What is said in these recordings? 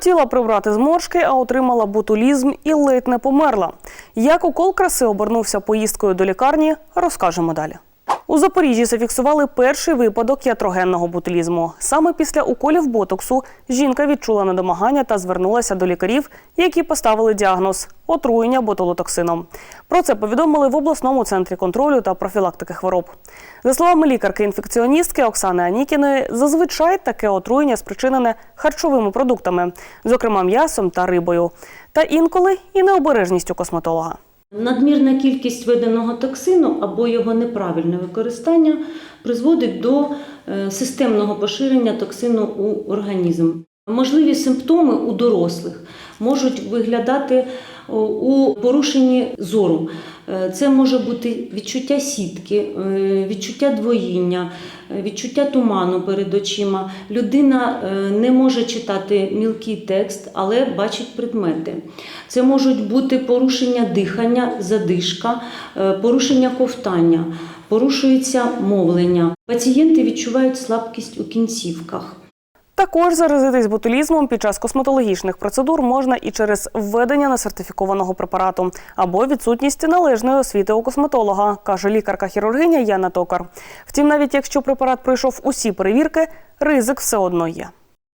Хотіла прибрати зморшки, а отримала ботулізм і ледь не померла. Як укол краси обернувся поїздкою до лікарні, розкажемо далі. У Запоріжжі зафіксували перший випадок ятрогенного ботулізму. Саме після уколів ботоксу жінка відчула недомагання та звернулася до лікарів, які поставили діагноз отруєння ботулотоксином. Про це повідомили в обласному центрі контролю та профілактики хвороб. За словами лікарки-інфекціоністки Оксани Анікіної, зазвичай таке отруєння спричинене харчовими продуктами, зокрема м'ясом та рибою, та інколи і необережністю косметолога. Надмірна кількість виданого токсину або його неправильне використання призводить до е, системного поширення токсину у організм. Можливі симптоми у дорослих можуть виглядати у порушенні зору. Е, Це може бути відчуття сітки, е, відчуття двоїння, е, відчуття туману перед очима. Людина не може читати мілкий текст, але бачить предмети. Це можуть бути порушення дихання, задишка, порушення ковтання, порушується мовлення. Пацієнти відчувають слабкість у кінцівках. Також заразитись ботулізмом під час косметологічних процедур можна і через введення несертифікованого препарату або відсутність належної освіти у косметолога, каже лікарка-хірургиня Яна Токар. Втім, навіть якщо препарат пройшов усі перевірки, ризик все одно є.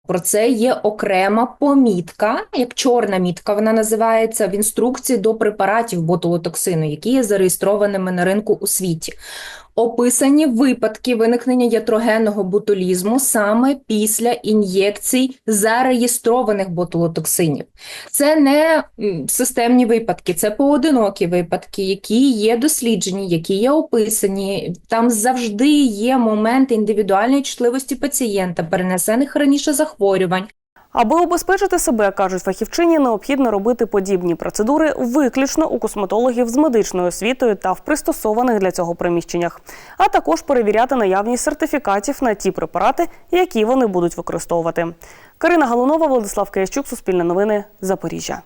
Про це є окрема помітка, як чорна мітка, вона називається в інструкції до препаратів ботулотоксину, які є зареєстрованими на ринку у світі. Описані випадки виникнення ятрогенного ботулізму саме після ін'єкцій зареєстрованих ботулотоксинів. Це не системні випадки, це поодинокі випадки, які є досліджені, які є описані. Там завжди є момент індивідуальної чутливості пацієнта, перенесених раніше захворювань. Аби убезпечити себе, кажуть фахівчині, необхідно робити подібні процедури виключно у косметологів з медичною освітою та в пристосованих для цього приміщеннях, а також перевіряти наявність сертифікатів на ті препарати, які вони будуть використовувати. Карина Галунова, Владислав Киящук, Суспільне новини, Запоріжжя.